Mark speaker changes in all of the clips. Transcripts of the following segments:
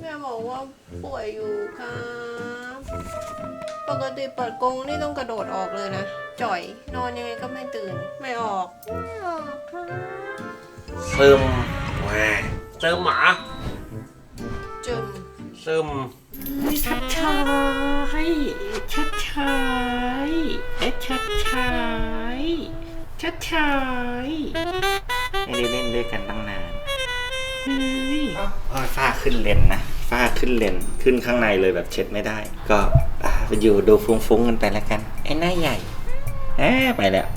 Speaker 1: แม่บอกว่าป่วยอยู่ครับ ปกติเปิดกรงนี่ต้องกระโดดออกเลยนะ จ่อย นอนยังไงก็ไม่ตื่น ไม่ออก ไม่ออกครับ
Speaker 2: ซึมแหวซึมหมา
Speaker 1: จึม
Speaker 2: ซึม
Speaker 3: ชัดชายชัดชายเอ๊ะชัดชายชัดชายไม่ได้เล่นด้วยกันตั้งนานเฮ้ยพ่อ ฝ้าขึ้นเลนนะฝ้าขึ้นเลนขึ้นข้างในเลยแบบเช็ดไม่ได้ ก็อะไปอยู่ดูฟุ้งๆกันไปแล้วกัน ไอ้หน้าใหญ่แอบไปแล้ว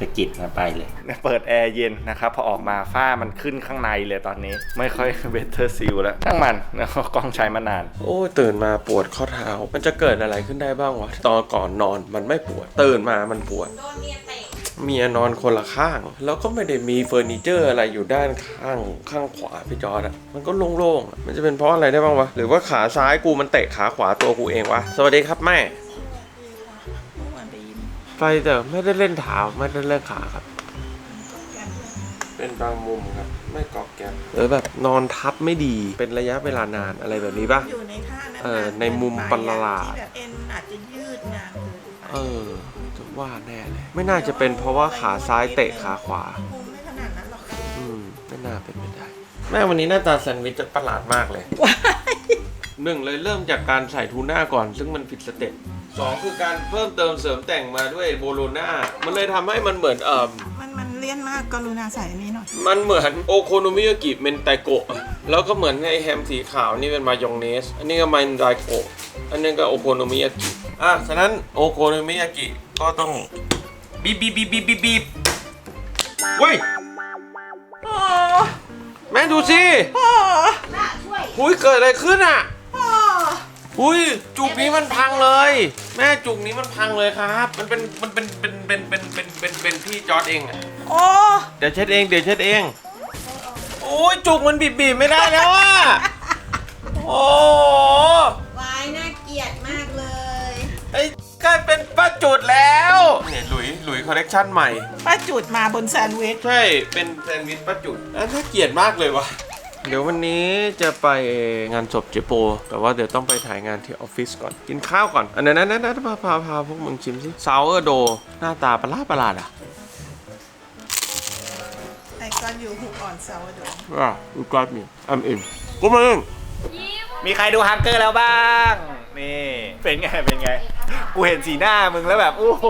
Speaker 3: สะกิดมาไปเลยเปิดแอร์เย็นนะครับ พอออกมาฝ้ามันขึ้นข้างในเลยตอนนี้ ไม่ค่อยเวทเทอร์ซิลแล้วทั้งมันนะกล้องใช้มานาน
Speaker 2: โอ้ยตื่นมาปวดข้อเท้า มันจะเกิดอะไรขึ้นได้บ้างวะตอนก่อนนอนมันไม่ปวด ตื่นมามันปวด
Speaker 1: โดนเมียเตะ
Speaker 2: เมียนอนคนละข้าง แล้วก็ไม่ได้มีเฟอร์นิเจอร์อะไรอยู่ด้านข้างข้างขวาพี่จอร์ดอะมันก็โล่งๆอะมันจะเป็นเพราะอะไรได้บ้างวะหรือว่าขาซ้ายกูมันเตะขาขวาตัวกูเองวะสวัสดีครับแม่ไปแต่ไม่ได้เล่นเท้าไม่ได้เล่นขาครับ เป็นบางมุมครับ ไม่กอกแกมหรือแบบนอนทับไม่ดีเป็นระยะเวลานานอะไรแบบนี้ป่ะ
Speaker 4: อยู่ในท่านั้น
Speaker 2: เออในมุมประหลาด
Speaker 4: ที่แบบเอ็นอาจจะยืดงานเกินไป
Speaker 2: เออจะ ว่าแน่เลย ไม่น่าจะเป็นเพราะว่าขาซ้ายเตะขาขวา
Speaker 4: มุมไม่ขนาดนั้นหรอกค่ะ
Speaker 2: อืม ไม่น่าเป็นไปได้ แม่วันนี้หน้าตาแซนด์วิชจะประหลาดมากเลย หนึ่งเลยเริ่มจากการใส่ทูน่าก่อน ซึ่งมันผิดสเต็ปสองคือการเพิ่มเติมเสริมแต่งมาด้วยโบโลน่ามันเลยทำให้มันเหมือนเอ่อ
Speaker 4: มันมันเลี่ยนมากกรุณาใส่อันนี้หน่อย
Speaker 2: มันเหมือนโอโคโนมิยากิเมนไตโกะแล้วก็เหมือนไอแฮมสีขาวนี่เป็นมายองเนส อันนี้ก็มันไดโกะอันนี้ก็โอโคโนมิยากิ อะฉะนั้นโอโคโนมิยากิก็ต้องบีบบีบบีบบีบบีบบีบเว้ยแม่ดูสิหุยเกิดอะไรขึ้นอะหุยจุกนี้มันพังเลย แม่จุกนี้มันพังเลยครับ มันเป็นมันเป็นเป็นเป็นเป็นเป็นเป็นเป็นพี่จอร์ดเองอะ
Speaker 4: โอ้
Speaker 2: เดี๋ยวเช็ดเองเดี๋ยวเช็ดเองโอ้ยจุกมันบีบบีบไม่ได้แล้วอะโอ้ ไอ้กลายเป็นป้าจุดแล้วเนี่ยหลุยหลุยคอลเลกชันใหม่
Speaker 4: ป้าจุดมาบนแซนด์วิช
Speaker 2: ใช่ เป็นแซนด์วิชป้าจุดอะน่าเกลียดมากเลยวะเดี๋ยววันนี้จะไปงานศพเจโป แต่ว่าเดี๋ยวต้องไปถ่ายงานที่ออฟฟิศก่อน กินข้าวก่อน อันนั้นนั้นนั้นพาพาพาพวกมึงชิมสิซาวเออร์โด หน้าตาประหลาดประหลาดอะ
Speaker 4: ไอคอนอยู่หุกอ่อนเซาโดง
Speaker 2: อะ you got me I'm in กูมาเอง
Speaker 3: มีใครดูฮังเกอร์แล้วบ้าง นี่ เป็นไง เป็นไง กูเห็นสีหน้ามึงแล้วแบบ โอ้โห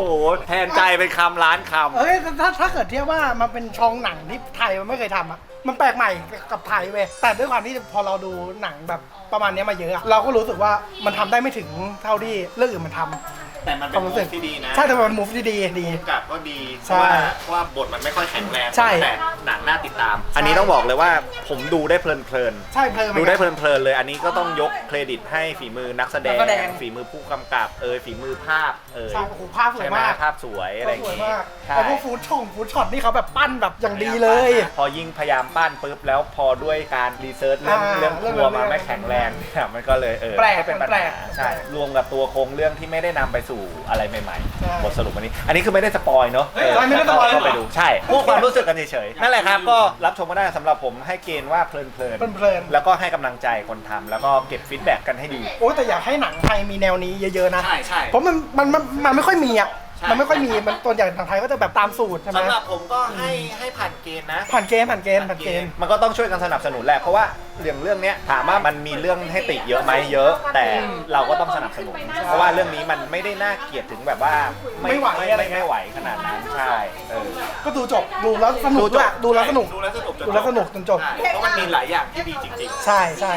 Speaker 3: แทนใจเป็นคำล้านคำ
Speaker 5: เอ้ยถ้าถ้าเกิดเทียบว่ามันเป็นช่องหนังที่ไทยมันไม่เคยทำอะมันแปลกใหม่กับไทยเว้ยแต่ด้วยความที่พอเราดูหนังแบบประมาณเนี้ยมาเยอะอะเราก็รู้สึกว่ามันทำได้ไม่ถึงเท่าที่เรื่องอื่นมันทำ
Speaker 3: แต่มัน
Speaker 5: ค
Speaker 3: เป็
Speaker 5: วานมรู้
Speaker 3: มุ
Speaker 5: สึก
Speaker 3: มที่ดีนะ
Speaker 5: ใช่แต่มันมูฟที่ดีดี
Speaker 3: กับก็ดีเพ
Speaker 5: ใช่
Speaker 3: ราะว่าเพราะว่าบทมันไม่ค่อยแข็งแรง
Speaker 5: ใช่
Speaker 3: แต่หนังน่าติดตาม อันนี้ต้องบอกเลยว่าผมดูได้เพลิน
Speaker 5: ใช่เพลิน
Speaker 3: ๆดูได้เพลินๆเลย อันนี้ก็ต้องยกเครดิตให้ฝีมือนักแสดง
Speaker 5: นักแสดง
Speaker 3: ฝีมือผู้กำกับ เอยฝีมือภาพ เอย
Speaker 5: ใช่โอ้โหภาพสวย
Speaker 3: ใช่ไหม
Speaker 5: มาก
Speaker 3: ภาพสวยอะไรอย่าง
Speaker 5: สวย
Speaker 3: งี้
Speaker 5: มาก
Speaker 3: ใช่
Speaker 5: แต่พวกฟูดช่องฟูดช็อตนี่เขาแบบปั้นแบบอย่างดีเลย
Speaker 3: พอยิ่งพยายามปั้นปุ๊บแล้วพอด้วยการรีเสิร์ชเรื่อง
Speaker 5: อ่า
Speaker 3: เรื่อง
Speaker 5: เรื่อง
Speaker 3: ครัวมา
Speaker 5: เรื่อง
Speaker 3: ไม่แข็งแรงเนี่ยมันก็เลยเออ
Speaker 5: แปลก
Speaker 3: ให้เป็นปัญ
Speaker 5: แปล
Speaker 3: หากใช่
Speaker 5: ใช่
Speaker 3: รวมกับตัวโครงเรื่องที่ไม่ได้นำไปสู่อะไรใหม่
Speaker 5: ใช่
Speaker 3: ๆ บทสรุปวันนี้ อันนี้คือไม่ได้สปอยเนาะ
Speaker 5: เฮ้ยไม่ได้สปอย
Speaker 3: ก็ไปดู ใช่พูดความรู้สึกกันเฉยๆ นั่นแหละครับ ก็รับชมก็ได้สำหรับผมให้เกณฑ์ว่าเพลิน
Speaker 5: เพลิน
Speaker 3: ๆ แล้วก็ให้กำลังใจคนทำแล้วก็เก็บฟีดแบ็กกันให้ดี
Speaker 5: ๆโอ้ยแต่อยากให้หนังไทยมีแนวนี้เยอะๆนะ
Speaker 3: ใช่ใช่
Speaker 5: เพราะมันมันมันมันไม่ค่อยมีอะ
Speaker 3: ใช่
Speaker 5: มันไม่ค่อยมีมันตัวอย่างหนังไทยก็จะแบบตามสูตรใช่ไหม
Speaker 3: สำหรับผมก็ให้ให้ผ่านเกณฑ์นะ
Speaker 5: ผ่านเกณฑ์ผ่านเกณฑ์ผ่านเกณฑ์
Speaker 3: มันก็ต้องช่วยกันสนับสนุนแหละเพราะว่าเรื่องเรื่องเนี้ยถามว่ามันมีเรื่องให้ติเยอะไหมเยอะ แต่เราก็ต้องสนับสนุน เพราะว่าเรื่องนี้มันไม่ได้น่าเกลียดถึงแบบว่า
Speaker 5: ไม่ไหว
Speaker 3: ไม่
Speaker 5: อะไร
Speaker 3: ไม่ไม่ไหวขนาดนั้นใช่เออ
Speaker 5: ก็ดูจบดูแล้วสนุกด้วยดูแล้วสนุก
Speaker 3: ดูแล้วสนุกจน
Speaker 5: ดูแล้วสนุกจนจบ
Speaker 3: ใช่เพราะมันมีหลายอย่างที่ดีจริง
Speaker 5: ใช่ใช่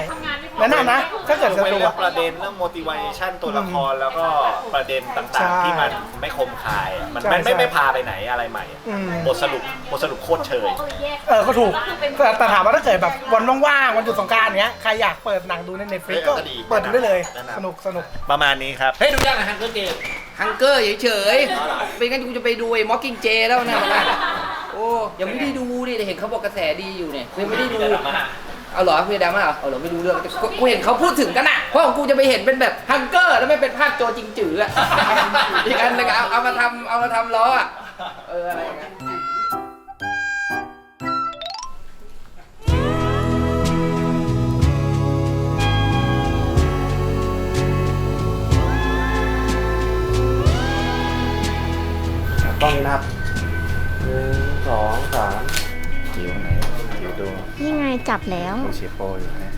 Speaker 5: แนะนำนะ ถ้า
Speaker 3: ๆ
Speaker 5: เกิดจะ
Speaker 3: ไม่
Speaker 5: ดู
Speaker 3: เรื่อ
Speaker 5: อะ
Speaker 3: งประเด็นเรื่อง motivation ตัวละครแล้วก็ประเด็นต่าง
Speaker 5: ใช่
Speaker 3: ๆที่มันไม่คมคายอะมัน
Speaker 5: ใช่
Speaker 3: ไม่ไม่
Speaker 5: ใช่
Speaker 3: ไม่พาไปไหนอะไรใหม่อะ
Speaker 5: อืม
Speaker 3: บทสรุปบทสรุปโคตรเชย
Speaker 5: เออก็ถูกแต่แต่ถามว่าถ้าเกิดแบบวันว่างๆวันหยุดสงกรารเนี้ยใครอยากเปิดหนังดูในเน็ตฟลิกก็
Speaker 3: ก็ดี
Speaker 5: เปิดดูได้เลย
Speaker 3: แนะนำ
Speaker 5: สนุกสนุก
Speaker 3: ประมาณนี้ครับ
Speaker 6: เฮ้ยดูยังอะฮังเกอร์เกม ฮังเกอร์เฉยๆเป็นงั้นกูจะไปดูไอ้มอคกิ้งเจแล้วนะ โอ้ยังไม่ได้ดูดิแต่เห็นเขาบอกกระแสดีอยู่เนี่ยยังไม่ได้ดูเเอาเหรอพี่ดราม่าเหรอเอาเหรอไม่รู้เรื่องแต่กูกูเห็นเขาพูดถึงกันอะเพราะของกูจะไปเห็นเป็นแบบฮังเกอร์แล้วไม่เป็นภาคโจจริงจืออะอีกอันหนึงเอาเอามาทำเอามาทำล้ออะเอออะไรอย่างเงี้ย
Speaker 7: แล้ว
Speaker 3: ดูเชโปอยู่นะ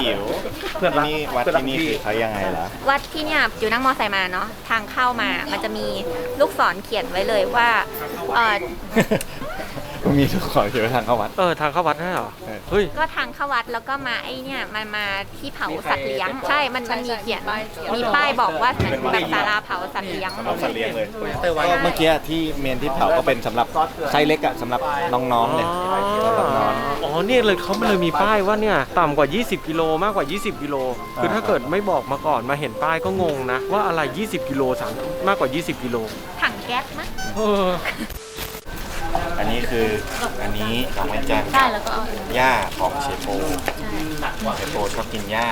Speaker 3: พี่จิ๋วเพื่อนนี่วัดที่นี่คือเขายังไงล่ะ
Speaker 7: วัดที่เนี่ยอยู่นั่งมอไซค์มาเนาะทางเข้ามามันจะมีลูกศรเขียนไว้เลยว่าเออ
Speaker 3: มีทุกขอเขียนไว้ทางเข้าวัด
Speaker 8: เออทางเข้าวัดได้เหรอ
Speaker 3: เออ
Speaker 8: เฮ้ย
Speaker 7: ก็ทางเข้าวัดแล้วก็มาไอเนี่ยมันมาที่เผาสัตว์เลี้ยง ใช่ มันมันมีเขียน มีป้ายบอกว่าแบบศาลาเผาสัตว์เลี้ยง
Speaker 3: เอาสัตว์เลี้ยงเลย ก็เมื่อกี้ที่เมนที่เผาก็เป็นสำหรับไซส์เล็กอะสำหรับน้องๆเลยสำหรับน้อง
Speaker 8: อ๋อเนี่ยเลยเขาเลยมีป้ายว่าเนี่ยต่ำกว่า 20 กิโลมากกว่า 20 กิโล คือถ้าเกิดไม่บอกมาก่อนมาเห็นป้ายก็งงนะ ว่าอะไร 20 กิโลสามมากกว่า 20 กิโล
Speaker 7: ถังแก๊สมั้ย
Speaker 8: เออ
Speaker 3: อั นนี้คืออันนี้ของวันจันทร์
Speaker 7: ใช่แล้วก็เอา
Speaker 3: หญ้าของเชฟโป
Speaker 7: ใช่
Speaker 3: เชฟโปชอบกินหญ้า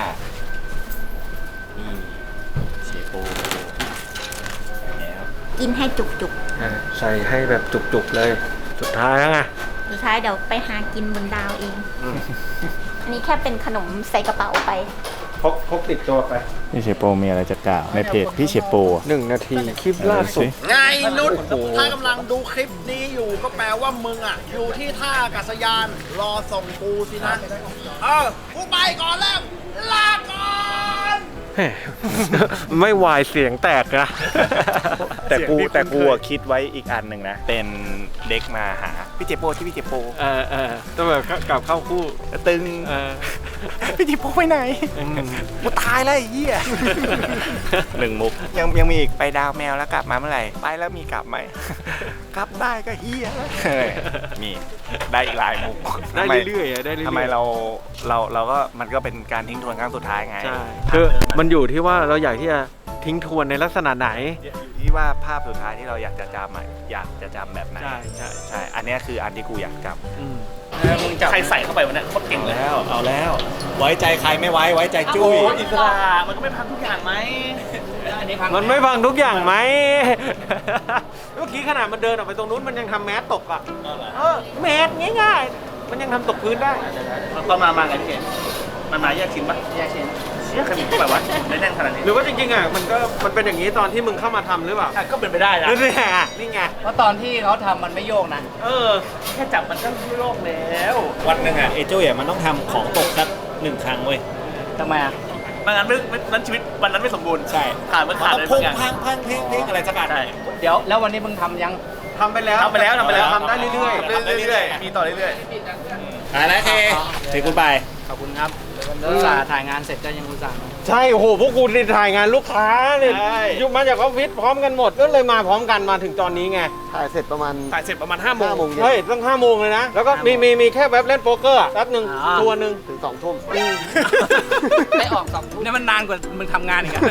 Speaker 3: นี่เชฟโปแล้ว
Speaker 7: กินให้จุกจุก
Speaker 8: ใส่ให้แบบจุกๆเลย สุดท้ายแล้วไง
Speaker 7: ๆสุดท้ายเดี๋ยวไปหากินบนดาวเอง อันนี้แค่เป็นขนมใส่กระเป๋าไป
Speaker 8: พกพกติดตัวไป
Speaker 3: พี่เชฟโปมีอะไรจะกล่าวในเพจพี่เชฟโป
Speaker 8: หนึ่งนาทีคลิปล่าสุด
Speaker 9: ไงนุชถ้ากำลังดูคลิปนี้อยู่ก็แปลว่ามึงอะ อยู่ที่ท่าอากาศยาน รอส่งกูสินะ เออ กูไปก่อนแล้ว ลาก่อน
Speaker 8: แหม ไม่วายเสียงแตกนะ
Speaker 3: แต่กู
Speaker 8: เสียงที่
Speaker 3: แต่กู
Speaker 8: คุ้นเคย
Speaker 3: อะคิดไว้อีกอันหนึ่งนะ เป็นเด็กมาหา พี่เจโปที่พี่เจโป
Speaker 8: เออเออต้องแบบกลับเข้าคู่
Speaker 3: ตึง
Speaker 8: เออ
Speaker 3: พี่เจโปไปไหน
Speaker 8: อืม
Speaker 3: กูตายแล้วไอ้เหี้ยหนึ่งมุกยังยังมีอีกไปดาวแมวแล้วกลับมาเมื่อไหร่ ไปแล้วมีกลับไหม กลับได้ก็เหี้ยแล้วมีได้อีกหลายมุก
Speaker 8: ได้
Speaker 3: ทำม
Speaker 8: เรื่อยๆอะได้เรื่อยๆ
Speaker 3: ทำไมเราเราเราก็มันก็เป็นการทิ้งทวนครั้งสุดท้ายไง
Speaker 8: ใช่ คือมันอยู่ที่ว่าเราอยากที่จะทิ้งทวนในลักษณะไหน
Speaker 3: อยู่ที่ว่าภาพสุดท้ายที่เราอยากจะจำอะอยากจะจำแบบไหน
Speaker 8: ใช่ใช่
Speaker 3: ใช่อันเนี้ยคืออันที่กูอยากจ
Speaker 8: อืม
Speaker 9: ใครใส่เข้าไปวันนี้โคตรเก่งำเลย
Speaker 3: แล้วเอาแล้ว ไว้ใจใครไม่ไว้ไว้ใจจุ้ย
Speaker 9: อิสระมันก็ไม่พังทุกอย่างไหม
Speaker 10: อันนี้พัง
Speaker 8: มันไม่ฟังทุกอย่างไหม เมื่อกี้ขนาดมันเดินออกไปตรงนู้นมันยังทำแมสตกอะ เออแมสง่ายๆ มันยังทำตกพื้นได้
Speaker 9: ตอนมามาไงพี่เกมันมาแยกชิ้นปะ
Speaker 10: แยกชิ้น
Speaker 9: เชี่ยใครแบบว่าไม่แน่นขนาดนี้
Speaker 8: หรือว่าจริงๆอะมันก็มันเป็นอย่างนี้ตอนที่มึงเข้ามาทำหรือเปล่า
Speaker 9: อะก็เป็นไปได้นะ
Speaker 8: นี่ไงนี่ไง
Speaker 10: เพราะตอนที่เขาทำมันไม่โยกนะ
Speaker 8: เออ
Speaker 9: แค่จับมันก็โลกแล้ว
Speaker 3: วันหนึ่งอะเอจุ้ยอะมันต้องทำของตกสักหนึ่งครั้งเว้ย
Speaker 10: ทำไมอะ
Speaker 9: ไม่งั้นไม่ไม่นั้นชีวิตวันนั้นไม่สมบูรณ์
Speaker 3: ใช่
Speaker 9: ขาดมันขาด
Speaker 3: ต้
Speaker 9: เล
Speaker 3: อง
Speaker 9: ย
Speaker 3: พุ่ง
Speaker 9: บางอย่าง
Speaker 3: พังพังเพลงเพลงอะไรสักอัน
Speaker 9: ใช่
Speaker 10: เดี๋ยวแล้ววันนี้มึงทำยัง
Speaker 8: ทำไปแล้ว
Speaker 9: ทำไปแล้วทำไปแล้ว
Speaker 8: ทำได้เรื่อย
Speaker 9: ทำได้เรื่อยๆ มีต่อเรื่อย
Speaker 3: อ่านะเคถือกูไป
Speaker 10: ขอบคุณครับ อุตส่าห์ถ่ายงานเสร็จก็ยังอุตส่าห์มา
Speaker 8: ๆใช่โอ้โหพวกกูนี่ถ่ายงานลูกค้าเนี่ย
Speaker 3: ใช่
Speaker 8: อยู่มาจากออฟฟิศพร้อมกันหมดก็เลยมาพร้อมกันมาถึงตอนนี้ไง
Speaker 11: ถ่ายเสร็จประมาณ
Speaker 9: ๆถ่ายเสร็จประมาณ5โมง
Speaker 11: 5โมงเย็น
Speaker 8: เฮ้ยต้องห้าโมงเลยนะ แล้วก็มีมีมีแค่แว็บเล่นโป๊กเกอร์อะแป๊บหนึ่ง
Speaker 10: อ่า
Speaker 8: ตัวหนึ่ง
Speaker 11: ถึงสองทุ่ม
Speaker 10: ได้ออกสองทุ่มเนี่ยมันนานกว่ามึงทำงานอีกอะ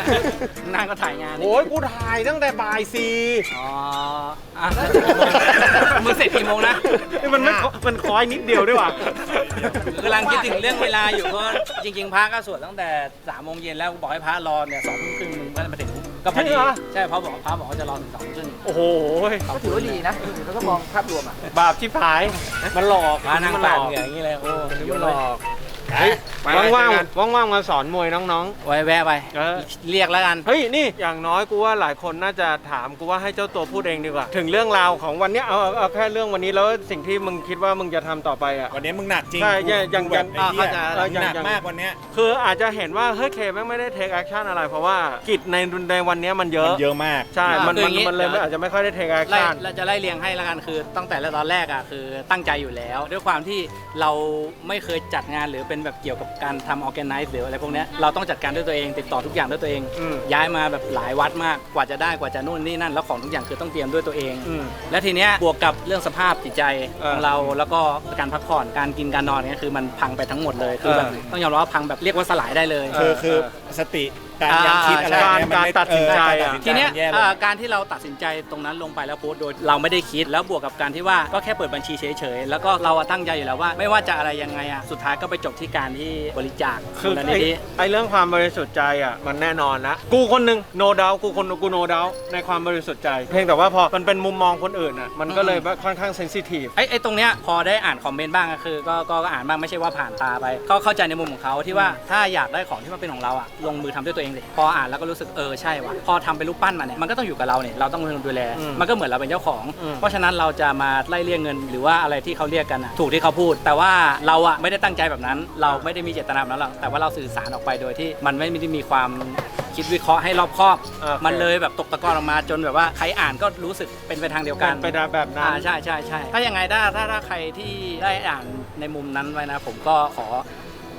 Speaker 10: นานกว่าถ่ายงานอีก
Speaker 8: โอ้ยกูถ่ายตั้งแต่บ่ายสี่
Speaker 10: อ๋ออะมึงเสร็จกี่โมงนะ
Speaker 8: นี่มันไม่มันคอยนิดเดียวด้วยว่ะ
Speaker 10: กำลังคิดถึงเรื่องเวลาอยู่เพราะจริงๆพระก็สวดตั้งแต่สามโมงเย็นแล้วบอกให้พระรอเนี่ยสองทุ่มครึ่งมึงก็มาถึงก็พอ
Speaker 8: จริ
Speaker 10: ดี
Speaker 8: งเหรอ
Speaker 10: ใช่เพราะบอกพระบอกว่าจะรอถึงสองทุ่มครึ่ง
Speaker 8: โอ้โห
Speaker 10: ก็ถือว่าดีนะแล้วก็มองภาพรวมอะ
Speaker 8: บาปชิบหายมันหลอก
Speaker 10: พระนั่ง
Speaker 8: มันหล
Speaker 10: ปาด
Speaker 8: อก
Speaker 10: เหงื่ออย่างนี้เลยโอ้
Speaker 8: มันหลอก เฮ้ยว่างๆว่างๆมาสอนมวยน้อง
Speaker 10: ไว้แวะไป
Speaker 8: ๆเออ
Speaker 10: เรียกแล้วกัน
Speaker 8: เฮ้ยนี่อย่างน้อยกูว่าหลายคนน่าจะถามกูว่าให้เจ้าตัวพูดเองดีกว่า ถึงเรื่องราวของวันเนี้ยเอาเอาเอาแค่เรื่องวันนี้แล้วสิ่งที่มึงคิดว่ามึงจะทำต่อไปอะ
Speaker 3: วันนี้มึงหนักจริง
Speaker 8: ใช่ใช่อย่าง
Speaker 3: กูแบบ
Speaker 8: อย่าง
Speaker 3: ไอ้เหี้ย
Speaker 8: อ่าเข้าใจ
Speaker 3: มึงหนัก
Speaker 8: อย่าง
Speaker 3: มากวันเนี้ย
Speaker 8: คืออาจจะเห็นว่าเฮ้ยเคแม่งไม่ได้เทคแอคชั่นอะไร เพราะว่ากิจในในวันเนี้ยมันเย
Speaker 3: มั
Speaker 8: อะ
Speaker 3: นเยอะมาก
Speaker 8: ใช่มัน
Speaker 10: คือ
Speaker 8: มัน
Speaker 10: อย่างงี้
Speaker 8: มันเลยไม่อาจจะไม่ค่อยได้เทคแอค
Speaker 10: ไล่
Speaker 8: ชั่น
Speaker 10: เราจะไล่เรียงให้แล้วกันคือตั้งแต่ตอนแรกอะคือตั้งใจอยู่แล้ว ด้วยความที่เราไม่เคยจัดงานหรือเป็นแบบเกี่ยวกับการทำออแกไนซ์หรืออะไรพวกเนี้ยเราต้องจัดการด้วยตัวเองติดต่อทุกอย่างด้วยตัวเอง
Speaker 8: อืม
Speaker 10: ย้ายมาแบบหลายวัดมากกว่าจะได้กว่าจะนู่นนี่นั่นแล้วของทุกอย่างคือต้องเตรียมด้วยตัวเอง
Speaker 8: อืม
Speaker 10: และทีเนี้ยบวกกับเรื่องสภาพจิตใจข
Speaker 8: เออ
Speaker 10: องเราแล้วก็การพักผ่อนการกินการนอนเนี้ยคือมันพังไปทั้งหมดเลยคือแบบ
Speaker 8: เออ
Speaker 10: ต้องยอมรับว่าพังแบบเรียกว่าสลายได้เลย
Speaker 3: คือคือสติ
Speaker 12: การยังคิดอะไร
Speaker 8: การ
Speaker 12: เนี่ยมันไม่
Speaker 8: การตัดสินใจ
Speaker 12: เออ
Speaker 8: อะ
Speaker 12: การตัดสินใจ
Speaker 10: ทีเนี้ย
Speaker 12: มันแย่ลง
Speaker 10: เอ่อการที่เราตัดสินใจตรงนั้นลงไปแล้วโพสต์โดยเราไม่ได้คิดแล้วบวกกับการที่ว่าก็แค่เปิดบัญชีเฉยๆ แล้วก็เราอะตั้งใจอยู่แล้วว่า ไม่ว่าจะอะไรยังไงอะสุดท้ายก็ไปจบที่การที่บริจาค
Speaker 8: คือ
Speaker 10: มูลนิ
Speaker 8: ไอ้
Speaker 10: ธิ
Speaker 8: ไอ้เรื่องความบริสุทธิ์ใจอะมันแน่นอนนะ กูคนหนึ่ง no doubt กูคนกู no doubt ในความบริสุทธิ์ใจ เพียงแต่ว่าพอมันเป็นมุมมองคนอื่นอะมันก็เลยค่อนข้างเซนซิทีฟ
Speaker 10: ไอ้ไอ้ตรงเนี้ยพอได้อ่านคอมเมนต์บ้างก็คือก็ก็ก็อ่านบ้างไม่ใช่ว่าผ่านตาไปก็เข้าใจในมุมของเขาที่ว่าถ้าอยากได้ของที่มันเป็นของเราอะลงมือทำด้วยตัวเองสิพออ่านแล้วก็รู้สึกเออใช่ว่ะพอทำเป็นรูปปั้นมาเนี่ยมันก็ต้องอยู่กับเราเนี่ยเราต้องเป็นคนดูแล
Speaker 8: อืม
Speaker 10: มันก็เหมือนเราเป็นเจ้าของ
Speaker 8: อืม
Speaker 10: เพราะฉะนั้นเราจะมาไล่เรียกเงิน หรือว่าอะไรที่เขาเรียกกันอะถูกที่เขาพูด แต่ว่าเราอะไม่ได้ตั้งใจแบบนั้น เราไม่ได้มีเจตนาแบบนั้นหรอกแต่ว่าเราสื่อสารออกไปโดยที่มันไม่ได้มีความคิดวิเคราะห์ให้รอบคอบ
Speaker 8: โอเค
Speaker 10: มันเลยแบบตกตะกอนออกมาจนแบบว่าใครอ่านก็รู้สึกเป็นไปทางเดียวกัน
Speaker 8: เป็นไปแบบนั้น
Speaker 10: อ่าใช่ใช่ใช่ถ้ายังไงถ้าถ้าถ้าใครที่ได้อ่านในมุมนั้นไว้นะ ผมก็ขอ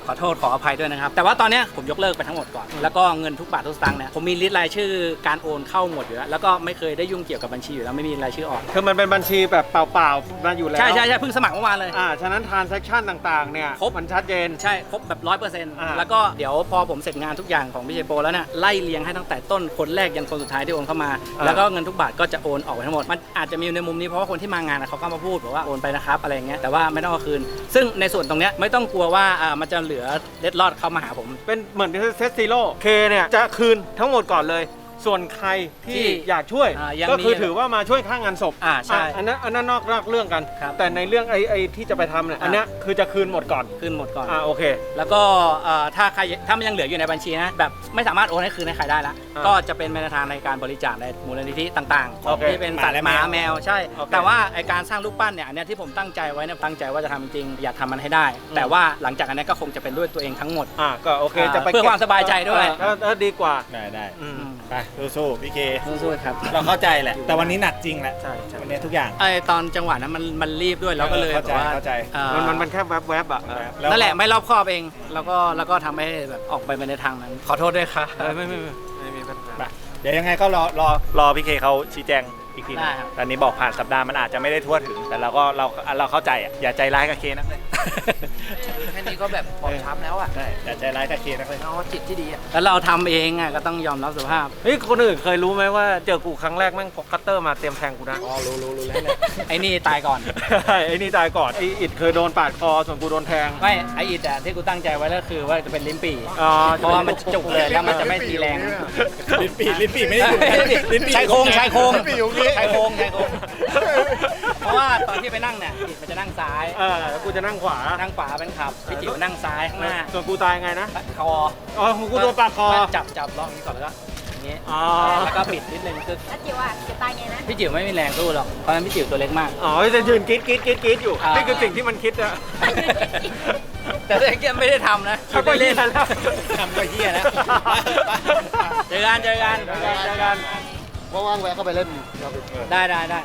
Speaker 10: ขอโทษขออภัยด้วยนะครับ แต่ว่าตอนเนี้ยผมยกเลิกไปทั้งหมดก่อน แล้วก็เงินทุกบาททุกสตางค์เนี่ยผมมีลิสต์รายชื่อการโอนเข้าหมดอยู่แล้วแล้วก็ไม่เคยได้ยุ่งเกี่ยวกับบัญชีอยู่แล้วไม่มีรายชื่อออก
Speaker 8: คือมันเป็นบัญชีแบบเปล่าๆมาอยู่แล้ว
Speaker 10: ใช่ใช่ใช่เพิ่งสมัครเมื่อวานเลย
Speaker 8: อ่าฉะนั้น transaction ต่างๆเนี่ย
Speaker 10: ครบ
Speaker 8: มันชัดเจน
Speaker 10: ใช่ ครบแบบร้อยเปอร์เซ็นต์
Speaker 8: อ่า
Speaker 10: แล้วก็เดี๋ยวพอผมเสร็จงานทุกอย่างของพี่เจโปแล้วเนี่ยไล่เรียงให้ตั้งแต่ต้นคนแรกยันคนสุดท้ายที่โอนเข้ามา แล้วก็เงินทุกบาทก็จะโอนออกไปทั้งหมด มันอาจจะมีในมุมนี้เพราะว่าคนที่มางานอะเขาก็มาพูดบอกว่าโอนไปนะครับอะไรอย่างเงี้ยแต่ว่าไม่ต้องเอาคืน ซึ่งในส่วนตรงเนี้ยไม่ต้องกลัวว่าอ่ามันจะเหลือเล็ดลอดเข้ามาหาผม
Speaker 8: เป็นเหมือนเซตซีโร่เคเนี่ยจะคืนทั้งหมดก่อนเลย ส่วนใคร
Speaker 10: ที่
Speaker 8: ที่อยากช่วย
Speaker 10: อ่ายัง
Speaker 8: ก็คือ
Speaker 10: มี
Speaker 8: ถือว่ามาช่วยค่างงานศพ
Speaker 10: อ่าใช่
Speaker 8: อะอันนั้นอันนั้นนอกนอกเรื่องกัน
Speaker 10: ครับ
Speaker 8: แต่ในเรื่องไอ้ไอ้ที่จะไปทำเนี่ย
Speaker 10: อ่า
Speaker 8: อันเนี้ยคือจะคืนหมดก่อน
Speaker 10: คืนหมดก่อน
Speaker 8: อ่าโอเค
Speaker 10: แล้วก็เอ่อถ้าใครถ้ามันยังเหลืออยู่ในบัญชีนะแบบไม่สามารถโอนให้คืนให้ใครได้ละ
Speaker 8: อ่า
Speaker 10: ก็จะเป็นในทางในการบริจาคในมูลนิธิต่างๆของ
Speaker 8: โอเค
Speaker 10: ที่เป็นสัตว์หมาแมวใช่
Speaker 8: โอเค
Speaker 10: แต่ว่าไอการสร้างรูปปั้นเนี่ยอันเนี้ยที่ผมตั้งใจไว้เนี่ยตั้งใจว่าจะทำจริงอยากทำมันให้ได้แต่ว่าหลังจากอันเนี้ยก็คงจะเป็นด้วยตัวเองทั้งหมด
Speaker 8: อ่าก็โอเค
Speaker 10: อ่า
Speaker 8: จะไป
Speaker 10: เพื่อความสบายใจด้วย
Speaker 8: เออเออดีกว่า
Speaker 12: ได้ได้
Speaker 8: อืม
Speaker 12: ไปสู้ๆพี่เค
Speaker 10: สู้ๆครับ
Speaker 12: เราเข้าใจแหละ แต่วันนี้หนักจริงแหละ
Speaker 8: ใช่ใช่
Speaker 12: วันนี้ทุกอย่าง
Speaker 10: ไอตอนจังหวะนั้นมันมันรีบด้วยเราก็เลย
Speaker 12: เข้าใจ
Speaker 10: แบบว่า
Speaker 12: เข้าใจ
Speaker 10: เอ่อ
Speaker 8: มันมันมันแค่แวบๆอะเออ
Speaker 12: แล้ว
Speaker 10: นั่นแหละไม่รอบคอบเอง แล้วก็แล้วก็ทำให้แบบออกไปในทางนั้น ขอโทษด้วยครับ
Speaker 8: เออไม่ไม่ไม่ไม่มีปัญหา
Speaker 12: ไปเดี๋ยวยังไงก็รอรอรอพี่เคเขาชี้แจงอีกทีหนึ
Speaker 10: ได้
Speaker 12: ง
Speaker 10: ครับ
Speaker 12: ตอนนี้บอกผ่านสัปดาห์มันอาจจะไม่ได้ทั่วถึง แต่เราก็เราเราเข้าใจอะอย่าใจร้ายกับเคนักเลย
Speaker 6: แค่นี้ก็แบบบอบช้ำแล้วอะ
Speaker 12: ใช่อย่าใจร้ายกับเคนักเลย
Speaker 6: เอาจิตที่ดีอะ
Speaker 10: แล้วเราทำเองอะก็ต้องยอมรับสภาพ
Speaker 8: เฮ้ยคนอื่นเคยรู้ไหมว่าเจอกูครั้งแรกแม่งพกคัตเตอร์มาเตรียมแทงกูนะ
Speaker 12: อ๋อรู้รู้รู้แล้วแหละ
Speaker 10: ไอ้นี่ตายก่อน
Speaker 8: ไอ้นี่ตายก่อนไอ้อิดเคยโดนปาดคอส่วนกูโดนแทง
Speaker 10: ไม่ไออิดอะที่กูตั้งใจไว้ก็คือว่าจะเป็นลิ้นปี่
Speaker 8: อ๋อ
Speaker 10: เพราะว่ามันจุกเลยแล้วมันจะไม่ทีแรง
Speaker 12: ลิ้นปีลิ้นปีไม่ได้อยู่ลิ้นปี
Speaker 10: ชายโครงชายโครง
Speaker 12: ลิ้นปีอยู่นี่
Speaker 10: ชายโครงชายโครง เพราะว่าตอนที่ไปนั่งเนี่ยอิดมันจะนั่งซ้าย
Speaker 8: เออแล้วกูจะนั่งขวา
Speaker 10: นั่งขวาเป็นขับพี่จิ๋วนั่งซ้ายข้างหน้า
Speaker 8: ส่วนกูตายไงนะ
Speaker 10: คอ
Speaker 8: อ๋อของกูโดนปาดคอ
Speaker 10: จับจับล่องนี้ก่อนแล้วก็อย่างงี้
Speaker 8: อ๋อ
Speaker 10: แล้วก็บิดนิดนึงคือ
Speaker 7: แล้วจิ๋วอะจะตายไงนะ
Speaker 10: พี่จิ๋วไม่มีแรงสู้หรอกเพราะฉะนั้นพี่จิ๋วตัวเล็กมาก
Speaker 8: อ๋อจะยืนกรีดกรีดกรีดกรีดอยู่
Speaker 10: อ่านี่
Speaker 8: นี่คือสิ่งที่มันคิดอะ
Speaker 10: แต่ตัวเองก็ไม่ได้ทำนะ
Speaker 8: เขาก็เล่นแล้ว
Speaker 12: ทำก็เหี้ยแล้ว
Speaker 10: เจอกันเจอกัน
Speaker 8: เจอกัน
Speaker 9: ว่างๆแวะเข้าไปเล่น
Speaker 10: ได้ได้ได้